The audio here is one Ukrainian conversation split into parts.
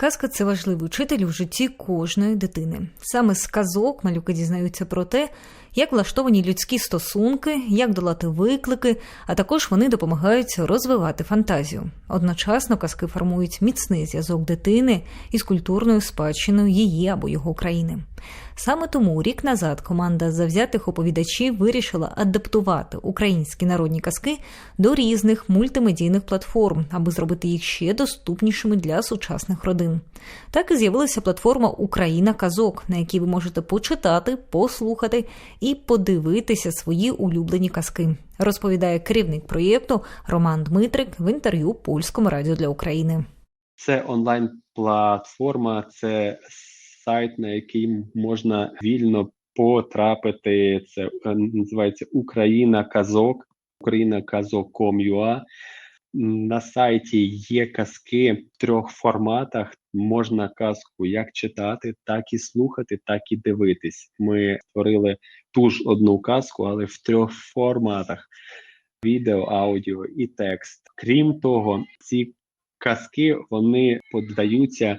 Казка це важливий учитель у житті кожної дитини. Саме з казок малюки дізнаються про те, як влаштовані людські стосунки, як долати виклики, а також вони допомагають розвивати фантазію. Одночасно казки формують міцний зв'язок дитини із культурною спадщиною її або його країни. Саме тому рік назад команда завзятих оповідачів вирішила адаптувати українські народні казки до різних мультимедійних платформ, аби зробити їх ще доступнішими для сучасних родин. Так і з'явилася платформа Україна Казок, на якій ви можете почитати, послухати і подивитися свої улюблені казки. Розповідає керівник проєкту Роман Дмитрик в інтерв'ю Польському радіо для України. Це онлайн-платформа, це сайт, на який можна вільно потрапити. Це е, називається Україна Казок, Україна Казок.com.ua. На сайті є казки в трьох форматах. Можна казку як читати, так і слухати, так і дивитись. Ми створили ту ж одну казку, але в трьох форматах: відео, аудіо і текст. Крім того, ці казки вони подаються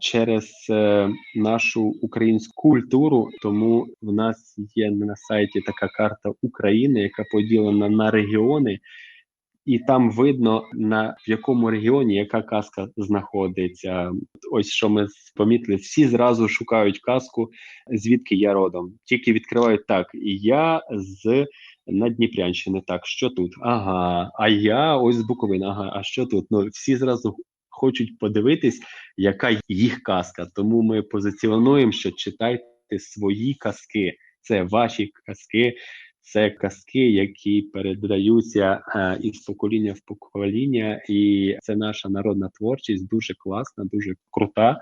через е, нашу українську культуру. Тому в нас є на сайті така карта України, яка поділена на регіони. І там видно на в якому регіоні яка казка знаходиться. Ось що ми помітили, всі зразу шукають казку, звідки я родом. Тільки відкривають так. І я з Надніпрянщини. Так, що тут? Ага, а я ось з Буковини. Ага, а що тут? Ну всі зразу хочуть подивитись, яка їх казка. Тому ми позиціонуємо, що читайте свої казки. Це ваші казки. Це казки, які передаються е, із покоління в покоління, і це наша народна творчість дуже класна, дуже крута.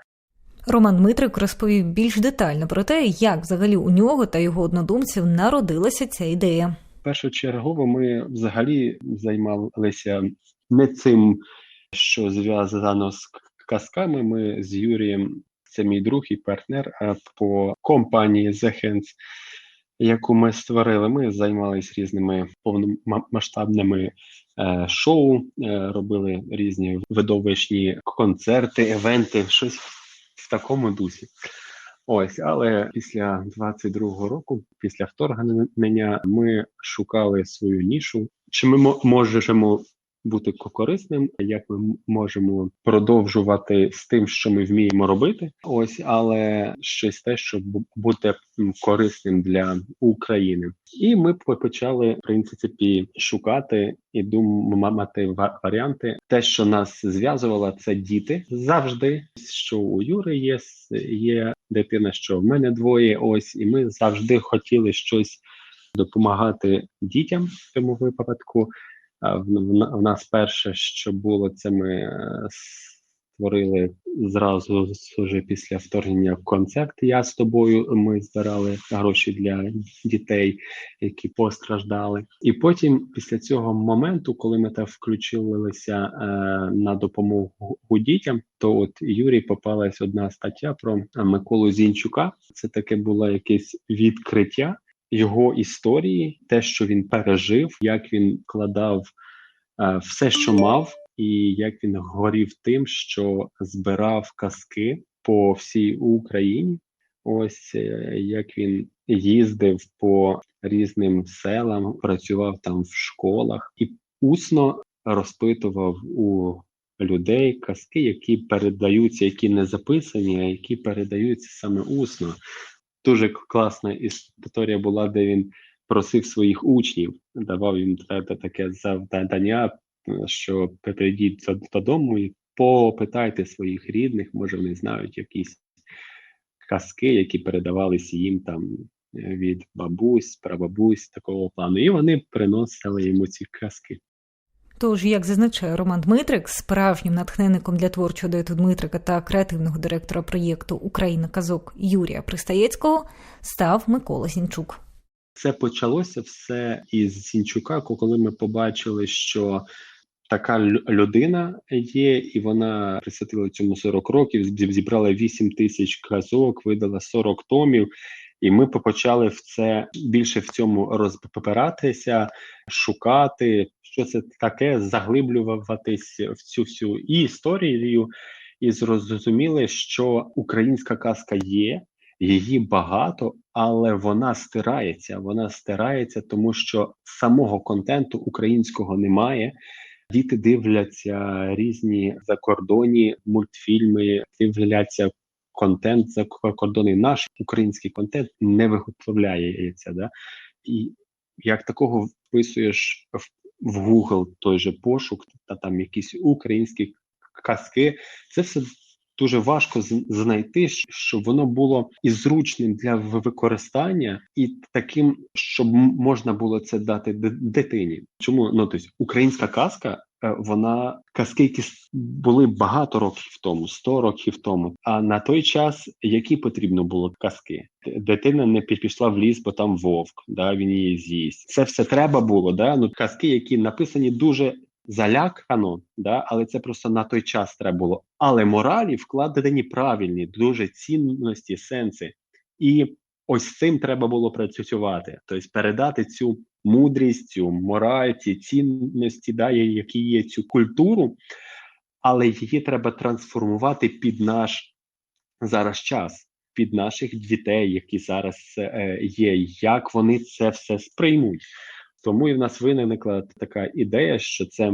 Роман Дмитрик розповів більш детально про те, як взагалі у нього та його однодумців народилася ця ідея. Першочергово ми взагалі займалися не цим, що зв'язано з казками. Ми з Юрієм, це мій друг і партнер по компанії The Hands, яку ми створили. Ми займалися різними повномасштабними е, шоу, е, робили різні видовищні концерти, евенти, щось в такому дусі. Ось, але після 22-го року, після вторгнення, ми шукали свою нішу. Чи ми можемо бути корисним, як ми можемо продовжувати з тим, що ми вміємо робити. Ось, але щось те, щоб бути корисним для України, і ми почали в принципі шукати і думати варіанти. Те, що нас зв'язувало, це діти завжди. Що у Юри є є дитина, що в мене двоє. Ось, і ми завжди хотіли щось допомагати дітям в цьому випадку. В нас перше, що було, це ми е, створили зразу вже після вторгнення концерт. Я з тобою. Ми збирали гроші для дітей, які постраждали. І потім, після цього моменту, коли ми так включилися е, на допомогу дітям, то от Юрій попалась одна стаття про Миколу Зінчука. Це таке було якесь відкриття його історії, те, що він пережив, як він вкладав е, все, що мав, і як він горів тим, що збирав казки по всій Україні. Ось е, як він їздив по різним селам, працював там в школах і усно розпитував у людей казки, які передаються, які не записані, а які передаються саме усно дуже класна історія була, де він просив своїх учнів, давав їм таке завдання, що прийдіть додому і попитайте своїх рідних, може вони знають якісь казки, які передавалися їм там від бабусь, прабабусь такого плану. І вони приносили йому ці казки. Тож, як зазначає Роман Дмитрик, справжнім натхненником для творчого дуету Дмитрика та креативного директора проєкту Україна казок Юрія Пристаєцького став Микола Зінчук. Це почалося все із Зінчука, коли ми побачили, що така людина є, і вона присвятила цьому 40 років. зібрала 8 тисяч казок, видала 40 томів. І ми почали в це більше в цьому розбиратися, шукати, що це таке, заглиблюватись в цю всю і історію, і зрозуміли, що українська казка є, її багато, але вона стирається. Вона стирається, тому що самого контенту українського немає. Діти дивляться різні закордонні мультфільми, дивляться контент за кордони. Наш український контент не виготовляється. Да? І як такого вписуєш в, Google той же пошук, та там якісь українські казки, це все дуже важко знайти, щоб воно було і зручним для використання, і таким, щоб можна було це дати дитині. Чому ну тобто, українська казка? Е, Вона казки, які були багато років тому, 100 років тому. А на той час які потрібно було казки? Дитина не пі- пішла в ліс, бо там вовк, да він її з'їсть. Це все треба було. Да? Ну казки, які написані дуже залякано, да, але це просто на той час треба було. Але моралі вкладені правильні, дуже цінності, сенси. І ось цим треба було працювати. Тобто передати цю мудрість, цю мораль, ці цінності, да, які є цю культуру, але її треба трансформувати під наш зараз час, під наших дітей, які зараз е, є, як вони це все сприймуть. Тому і в нас виникла така ідея, що це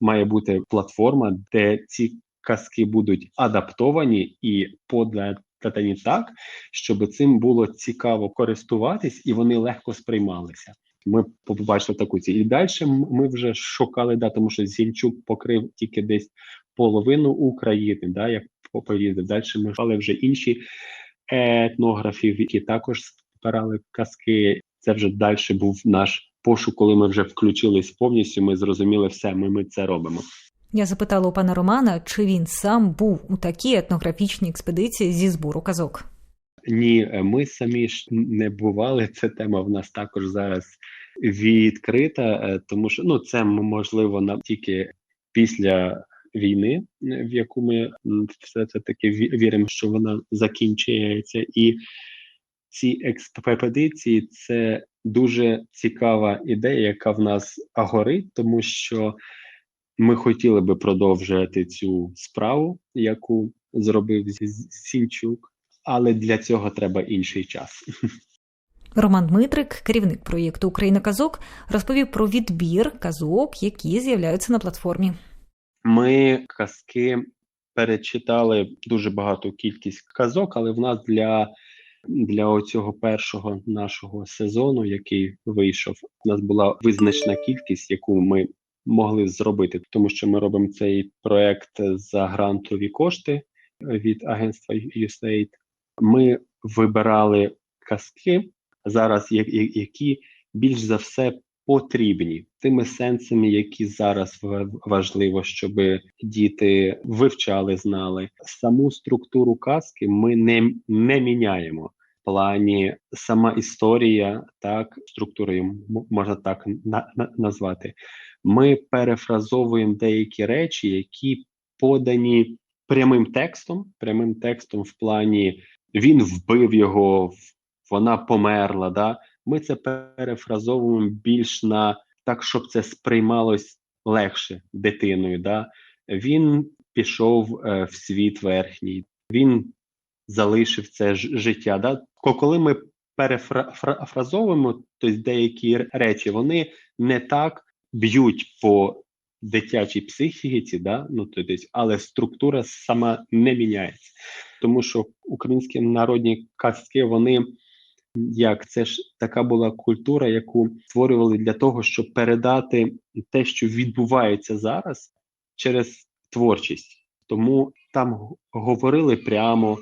має бути платформа, де ці казки будуть адаптовані і подані так, щоб цим було цікаво користуватись і вони легко сприймалися. Ми побачили таку ціль. І далі ми вже шукали, да, тому що Зінчук покрив тільки десь половину України, да, як поїздив. Далі ми шукали вже інші етнографів, які також збирали казки. Це вже далі був наш пошук, коли ми вже включились повністю. Ми зрозуміли все, ми, ми це робимо. Я запитала у пана Романа, чи він сам був у такій етнографічній експедиції зі збору казок. Ні, е, ми самі ж не бували. Ця тема в нас також зараз відкрита, е, тому що ну це можливо на тільки після війни, е, в яку ми все це таки віримо, що вона закінчується, і ці експедиції це дуже цікава ідея, яка в нас горить, тому що ми хотіли би продовжувати цю справу, яку зробив Сінчук але для цього треба інший час. Роман Дмитрик, керівник проєкту Україна казок, розповів про відбір казок, які з'являються на платформі. Ми казки перечитали дуже багату кількість казок, але в нас для, для цього першого нашого сезону, який вийшов, у нас була визначена кількість, яку ми могли зробити, тому що ми робимо цей проект за грантові кошти від агентства USAID. Ми вибирали казки зараз, які більш за все потрібні тими сенсами, які зараз важливо, щоб діти вивчали, знали. Саму структуру казки ми не, не міняємо. В плані сама історія, так структурою можна так на, на, назвати. Ми перефразовуємо деякі речі, які подані прямим текстом, прямим текстом в плані він вбив його, вона померла. Да? Ми це перефразовуємо більш на так, щоб це сприймалось легше дитиною. Да? Він пішов е, в світ верхній, він залишив це життя. Да? Коли ми перефразовуємо, то деякі речі вони не так б'ють по дитячій психіці, да? ну, то десь, але структура сама не міняється. Тому що українські народні казки, вони як це ж така була культура, яку створювали для того, щоб передати те, що відбувається зараз, через творчість. Тому там говорили прямо.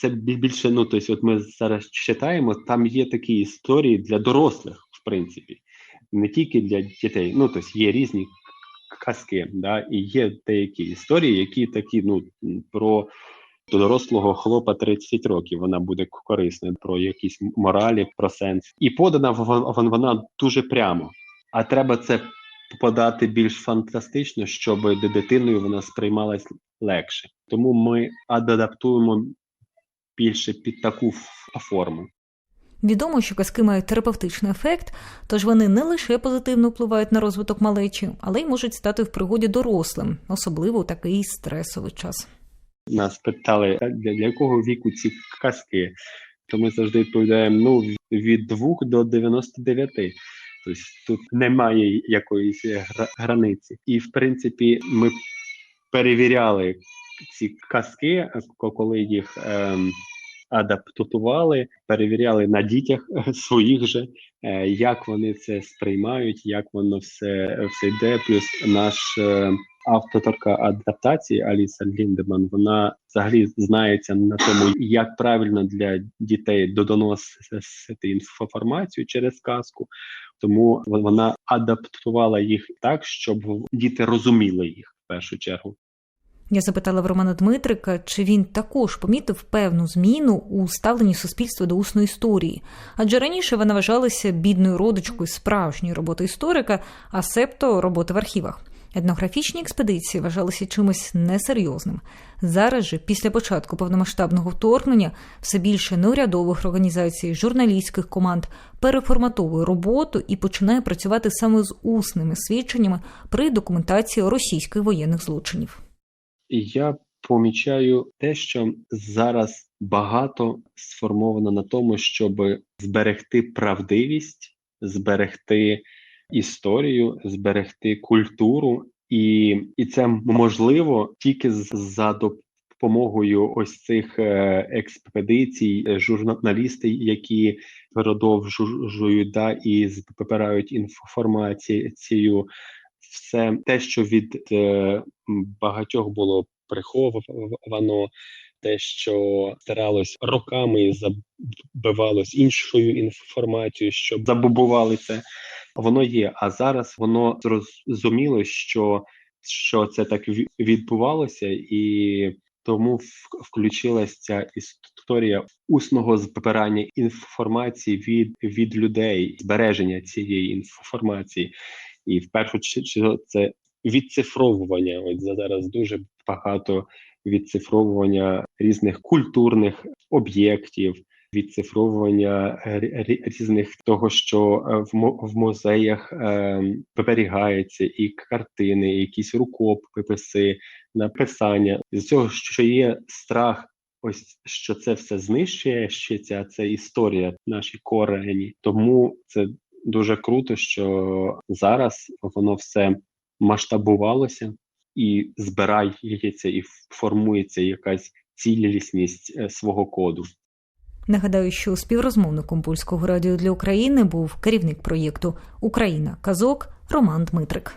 Це більше, ну тобто, от ми зараз читаємо, там є такі історії для дорослих, в принципі, не тільки для дітей. Ну, тобто є різні казки, да, і є деякі історії, які такі, ну, про дорослого хлопа 30 років вона буде корисна про якісь моралі, про сенс. І подана вон- вон- вона дуже прямо. А треба це подати більш фантастично, щоб дитиною вона сприймалась легше. Тому ми адаптуємо більше під таку форму. Відомо, що казки мають терапевтичний ефект, тож вони не лише позитивно впливають на розвиток малечі, але й можуть стати в пригоді дорослим, особливо у такий стресовий час. нас питали, для, якого віку ці казки, то ми завжди відповідаємо: ну від 2 до 99. Тобто тут немає якоїсь гра- границі. І в принципі, ми перевіряли ці казки, коли їх ем, адаптували, перевіряли на дітях своїх же, е, як вони це сприймають, як воно все, все йде. Плюс наш е, авторка адаптації Аліса Ліндеман, вона взагалі знається на тому, як правильно для дітей доносити інформацію через казку. Тому вона адаптувала їх так, щоб діти розуміли їх в першу чергу. Я запитала в Романа Дмитрика, чи він також помітив певну зміну у ставленні суспільства до усної історії, адже раніше вона вважалася бідною родичкою справжньої роботи історика, а септо роботи в архівах. Етнографічні експедиції вважалися чимось несерйозним. Зараз же, після початку повномасштабного вторгнення, все більше неурядових організацій, журналістських команд переформатовує роботу і починає працювати саме з усними свідченнями при документації російських воєнних злочинів. Я помічаю те, що зараз багато сформовано на тому, щоб зберегти правдивість, зберегти історію, зберегти культуру, і, і це можливо тільки за допомогою ось цих е, експедицій, е, журналісти, які продовжують да, і збирають інформацію. Все те, що від е, багатьох було приховано, те, що старалось роками забивалось іншою інформацією, щоб забубували це, воно є. А зараз воно зрозуміло, що, що це так ві- відбувалося, і тому включилася ця історія усного збирання інформації від, від людей, збереження цієї інформації. І в першу чергу це відцифровування. За- зараз дуже багато відцифровування різних культурних об'єктів, відцифровування рі- рі- різних того, що е, в музеях зберігається, і картини, і якісь рукописи, написання. З цього, що є страх. Ось що це все знищує, ще ця це історія, наші корені. Тому це дуже круто, що зараз воно все масштабувалося і збирається, і формується якась цілісність е, свого коду. Нагадаю, що співрозмовником польського радіо для України був керівник проєкту Україна казок Роман Дмитрик.